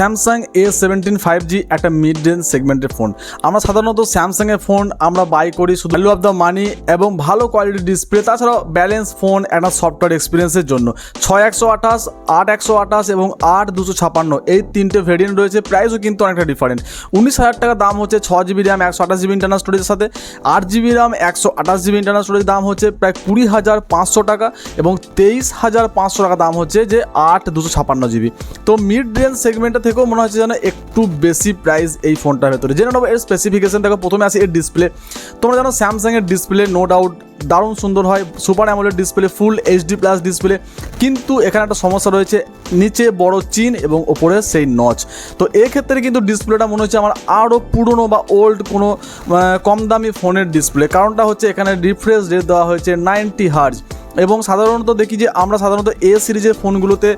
Samsung A seventeen five G একটা mid range সেগমেন্টের phone আমরা সাধারণত স্যামসাংয়ের ফোন আমরা বাই করি শুধু ভ্যালু অফ দ্য মানি এবং ভালো কোয়ালিটির ডিসপ্লে তাছাড়াও ব্যালেন্স ফোন একটা সফটওয়্যার এক্সপিরিয়েন্সের জন্য। ছয় একশো আঠাশ, আট একশো আঠাশ এবং আট দুশো ছাপান্ন, এই তিনটে ভেরিয়েন্ট রয়েছে প্রাইসও কিন্তু অনেকটা ডিফারেন্ট উনিশ হাজার টাকা দাম হচ্ছে ছ জিবি র্যাম একশো আঠাশ জিবি ইন্টারনাল স্টোরেজের সাথে। আট জিবি র্যাম একশো আঠাশ জিবি ইন্টারনাল স্টোরেজ দাম হচ্ছে প্রায় কুড়ি হাজার পাঁচশো টাকা এবং তেইশ হাজার পাঁচশো টাকা দাম হচ্ছে যে আট দুশো ছাপান্ন জিবি তো মিড রেঞ্জ সেগমেন্টটা থেকেও মনে হচ্ছে যেন একটু বেশি প্রাইস এই ফোনটার ভেতরে। জেনে নেব এর স্পেসিফিকেশন দেখো, প্রথমে আসি এর ডিসপ্লে তোমরা জানো স্যামসাংয়ের ডিসপ্লে নো ডাউট দারুণ সুন্দর হয় super AMOLED display full HD plus display কিন্তু এখানে একটা সমস্যা রয়েছে, নিচে বড় চিন এবং ওপরে সেই নচ তো এক্ষেত্রে কিন্তু ডিসপ্লেটা মনে হচ্ছে আমার আরও পুরনো বা ওল্ড কোনো কম দামি ফোনের ডিসপ্লে কারণটা হচ্ছে এখানে রিফ্রেশ রেট দেওয়া হয়েছে নাইনটি হার্জ এবং সাধারণত দেখি যে আমরা সাধারণত এ সিরিজের ফোনগুলোতে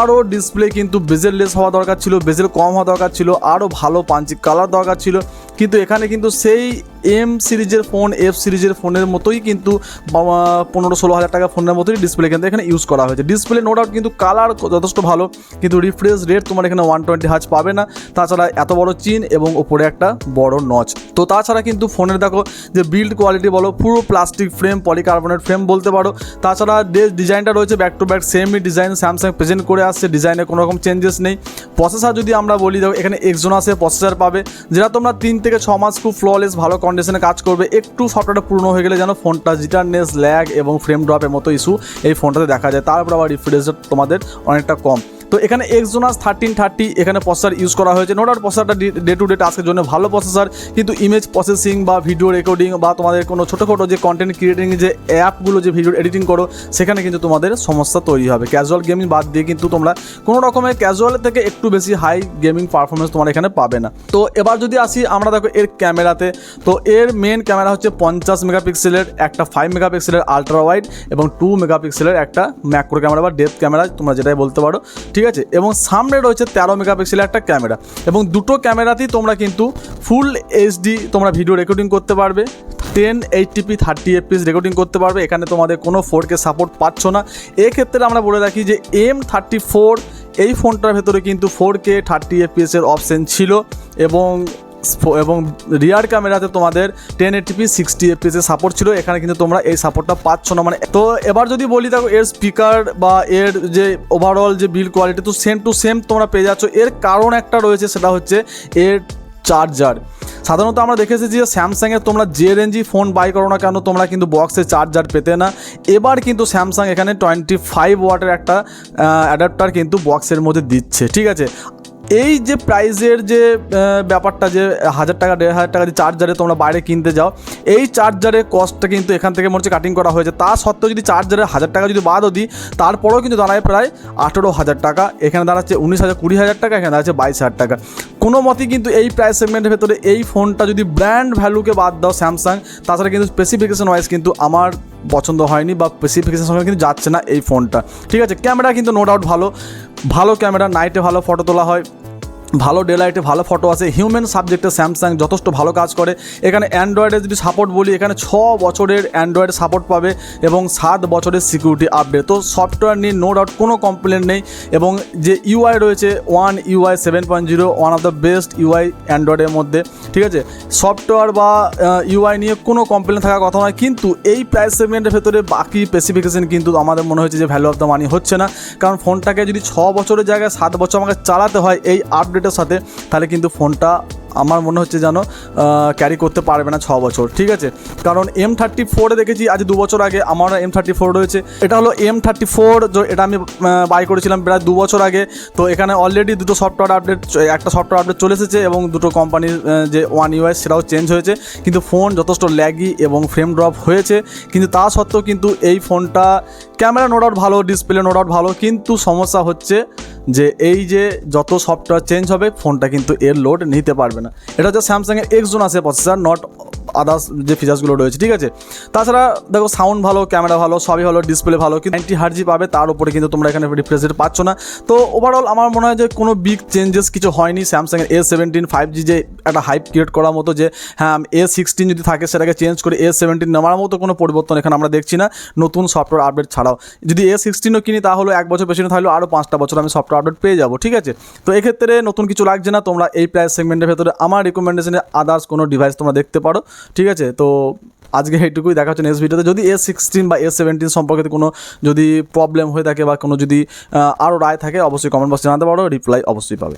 আরও ডিসপ্লে কিন্তু বেজেল লেস হওয়া দরকার ছিল বেজেল কম হওয়া দরকার ছিল, আরও ভালো পাঞ্চি কালার দরকার ছিল। কিন্তু এখানে কিন্তু সেই এম সিরিজের ফোন এফ সিরিজের ফোনের মতোই কিন্তু পনেরো ষোলো হাজার টাকা ফোনের মতোই ডিসপ্লে কিন্তু এখানে ইউজ করা হয়েছে। ডিসপ্লে নো ডাউট কিন্তু কালার যথেষ্ট ভালো, কিন্তু রিফ্রেশ রেট তোমার এখানে ওয়ান টোয়েন্টি হাজ পাবে না। তাছাড়া এত বড় চিন এবং ওপরে একটা বড় নচ তো তাছাড়া কিন্তু ফোনের দেখো যে বিল্ড কোয়ালিটি বলো, পুরো প্লাস্টিক ফ্রেম পলিকার্বনেট ফ্রেম বলতে পারো। তাছাড়া যে ডিজাইনটা রয়েছে ব্যাক টু ব্যাক সেমই ডিজাইন স্যামসাং প্রেজেন্ট করে আসছে ডিজাইনে কোনো রকম চেঞ্জেস নেই। প্রসেসার যদি আমরা বলি, দেখো এখানে এক্সোনাসের প্রসেসার পাবে। যেটা তোমরা তিন থেকে ছ মাস খুব ফ্ললেস ভালো কন্ডিশনে কাজ করবে, একটু সফটওয়্যারটা পুরনো হয়ে গেলে যেন ফোনটা জিটারনেস ল্যাগ এবং ফ্রেম ড্রপের মতো ইস্যু এই ফোনটাতে দেখা যায়। তারপর আবার রিফ্রেশ তোমাদের অনেকটা কম। তো এখানে এক্সোনাস থার্টিন থার্টি এখানে প্রসেসর ইউজ করা হয়েছে। নো ডাউট প্রসেসরটা ডে টু ডে টাস্কের জন্য ভালো প্রসেসার কিন্তু ইমেজ প্রসেসিং বা ভিডিও রেকর্ডিং বা তোমাদের কোনো ছোটোখাটো যে কন্টেন্ট ক্রিয়েটিং যে অ্যাপগুলো যে ভিডিও এডিটিং করো, সেখানে কিন্তু তোমাদের সমস্যা তৈরি হবে। ক্যাজুয়াল গেমিং বাদ দিয়ে কিন্তু তোমরা কোনো রকমের ক্যাজুয়াল থেকে একটু বেশি হাই গেমিং পারফরমেন্স তোমার এখানে পাবে না। তো এবার যদি আসি, আমরা দেখো এর ক্যামেরাতে, তো এর মেন ক্যামেরা হচ্ছে পঞ্চাশ মেগাপিক্সেলের একটা ফাইভ মেগাপিক্সেলের আলট্রা ওয়াইড এবং টু মেগাপিক্সেলের একটা ম্যাক্রো ক্যামেরা বা ডেপথ ক্যামেরা তোমরা যেটাই বলতে পারো। ঠিক আছে? এবং সামনে রয়েছে তেরো মেগাপিক্সেলের একটা ক্যামেরা। এবং দুটো ক্যামেরাতেই তোমরা কিন্তু ফুল এইচডি তোমরা ভিডিও রেকর্ডিং করতে পারবে। Ten eighty p thirty FPS recording করতে পারবে। এখানে তোমাদের কোনো ফোরকে সাপোর্ট পাচ্ছ না। এক্ষেত্রে আমরা বলে রাখি যে এম থার্টি ফোর এই ফোনটার ভেতরে কিন্তু ফোর কে থার্টি এফপিএসের অপশান ছিল। এবং এবং রিয়ার ক্যামেরাতে তোমাদের ten eighty p sixty FPS এর সাপোর্ট ছিল। এখানে কিন্তু তোমরা এই সাপোর্টটা পাচ্ছ না। মানে তো এবার যদি বলি, দেখো, এর স্পিকার বা এর যে ওভারঅল যে বিল কোয়ালিটি তো সেম টু সেম তোমরা পেয়ে যাচ্ছ। এর কারণ একটা রয়েছে, সেটা হচ্ছে এর চার্জার সাধারণত আমরা দেখেছি যে স্যামসাংয়ের তোমরা যে রেঞ্জই ফোন বাই করো না কেন, তোমরা কিন্তু বক্সে চার্জার পেতে না। এবার কিন্তু স্যামসাং এখানে টোয়েন্টি ফাইভ ওয়াটের একটা অ্যাডাপ্টার কিন্তু বক্সের মধ্যে দিচ্ছে, ঠিক আছে? এই যে প্রাইজের যে ব্যাপারটা যে হাজার টাকা, দেড় হাজার টাকা যে চার্জারে তোমরা বাইরে কিনতে যাও, এই চার্জারের কস্টটা কিন্তু এখান থেকে মনে হচ্ছে কাটিং করা হয়েছে। তা সত্ত্বেও যদি চার্জারের হাজার টাকা যদি বাদও দিই, তারপরেও কিন্তু দাঁড়ায় প্রায় আঠেরো হাজার টাকা, এখানে দাঁড়াচ্ছে উনিশ হাজার, কুড়ি হাজার টাকা, এখানে দাঁড়াচ্ছে বাইশ হাজার টাকা। কোনো মতেই কিন্তু এই প্রাইস সেগমেন্টের ভেতরে এই ফোনটা যদি ব্র্যান্ড ভ্যালুকে বাদ দাও স্যামসাং তাছাড়া কিন্তু স্পেসিফিকেশন ওয়াইজ কিন্তু আমার পছন্দ হয়নি বা স্পেসিফিকেশন সঙ্গে কিন্তু যাচ্ছে না এই ফোনটা ঠিক আছে ক্যামেরা কিন্তু নো ডাউট ভালো। ভালো ক্যামেরা নাইটে ভালো ফটো তোলা হয়। ভালো ডেলাইটে ভালো ফটো আছে। হিউম্যান সাবজেক্টে স্যামসাং যথেষ্ট ভালো কাজ করে। এখানে অ্যান্ড্রয়েডে যদি সাপোর্ট বলি, এখানে ছ বছরের অ্যান্ড্রয়েড সাপোর্ট পাবে এবং সাত বছরের সিকিউরিটি আপডেট তো সফটওয়্যার নিয়ে নো ডাউট কোনো কমপ্লেন নেই এবং যে ইউআই রয়েছে One UI seven point zero one of the best UI অ্যান্ড্রয়েডের মধ্যে। ঠিক আছে? সফটওয়্যার বা ইউআই নিয়ে কোনো কমপ্লেন থাকার কথা নয়। কিন্তু এই প্রাইস সেগমেন্টের ভেতরে বাকি স্পেসিফিকেশন কিন্তু আমাদের মনে হয়েছে যে ভ্যালু অফ দ্য মানি হচ্ছে না। কারণ ফোনটাকে যদি ছ বছরের জায়গায় সাত বছর আমাকে চালাতে হয়, এই আপডেটের সাথে, তাহলে কিন্তু ফোনটা আমার মনে হচ্ছে যেন ক্যারি করতে পারবে না ছ বছর, ঠিক আছে? কারণ এম থার্টি ফোরে দেখেছি, আজ দু বছর আগে আমার এম থার্টি ফোর রয়েছে। এটা হলো এম থার্টি ফোর এটা আমি বাই করেছিলাম প্রায় দু বছর আগে। তো এখানে অলরেডি দুটো সফটওয়্যার আপডেট একটা সফটওয়্যার আপডেট চলে এসেছে এবং দুটো কোম্পানির যে ওয়ান ইউএস সেটাও চেঞ্জ হয়েছে। কিন্তু ফোন যথেষ্ট ল্যাগি এবং ফ্রেম ড্রপ হয়েছে। কিন্তু তা সত্ত্বেও কিন্তু এই ফোনটা ক্যামেরা নো ডাউট ভালো ডিসপ্লে নো ডাউট ভালো, কিন্তু সমস্যা হচ্ছে যে এই যে যত সফটওয়্যার চেঞ্জ হবে ফোনটা কিন্তু এর লোড নিতে পারবে না। এটা হচ্ছে স্যামসাংয়ের এক্স জোন আছে প্রসেসর নট আদার্স যে ফিচার্সগুলো রয়েছে, ঠিক আছে? তাছাড়া দেখো সাউন্ড ভালো ক্যামেরা ভালো, সবই ভালো ডিসপ্লে ভালো, কিন্তু নাইনটি হার্জি পাবে, তার উপরে কিন্তু তোমরা এখানে রিফ্রেশ রেট পাচ্ছ না। তো ওভারঅল আমার মনে হয় যে কোনো বিগ চেঞ্জেস কিছু হয়নি স্যামসাংয়ের এ সেভেন্টিন ফাইভ জি যে একটা হাইপ ক্রিয়েট করার মতো যে হ্যাঁ এ সিক্সটিন যদি থাকে, সেটাকে চেঞ্জ করে এ সেভেন্টিন নেওয়ার মতো কোনো পরিবর্তন এখানে আমরা দেখছি না। নতুন সফটওয়্যার আপডেট ছাড়াও। যদি এ সিক্সটিনও কিনি, তাহলে এক বছর পেছনে থাকলেও আরও পাঁচটা বছর আমি সফটওয়্যার সফটওয়্যার আপডেট পেয়ে যাব, ঠিক আছে? তো এক্ষেত্রে নতুন কিছু লাগছে না, তোমরা এই প্রাইস সেগমেন্টের ভেতরে আমার রিকমেন্ডেশনে আদার্স কোনো ডিভাইস তোমরা দেখতে পারো, ঠিক আছে? তো আজকে এইটুকুই, দেখা হচ্ছে নেক্সট ভিডিওতে যদি এস সিক্সটিন বা এ সেভেন্টিন সম্পর্কে কোনো যদি প্রবলেম হয়ে থাকে বা কোনো যদি আরও রায় থাকে, অবশ্যই কমেন্ট বক্সে জানাতে পারো রিপ্লাই অবশ্যই পাবে।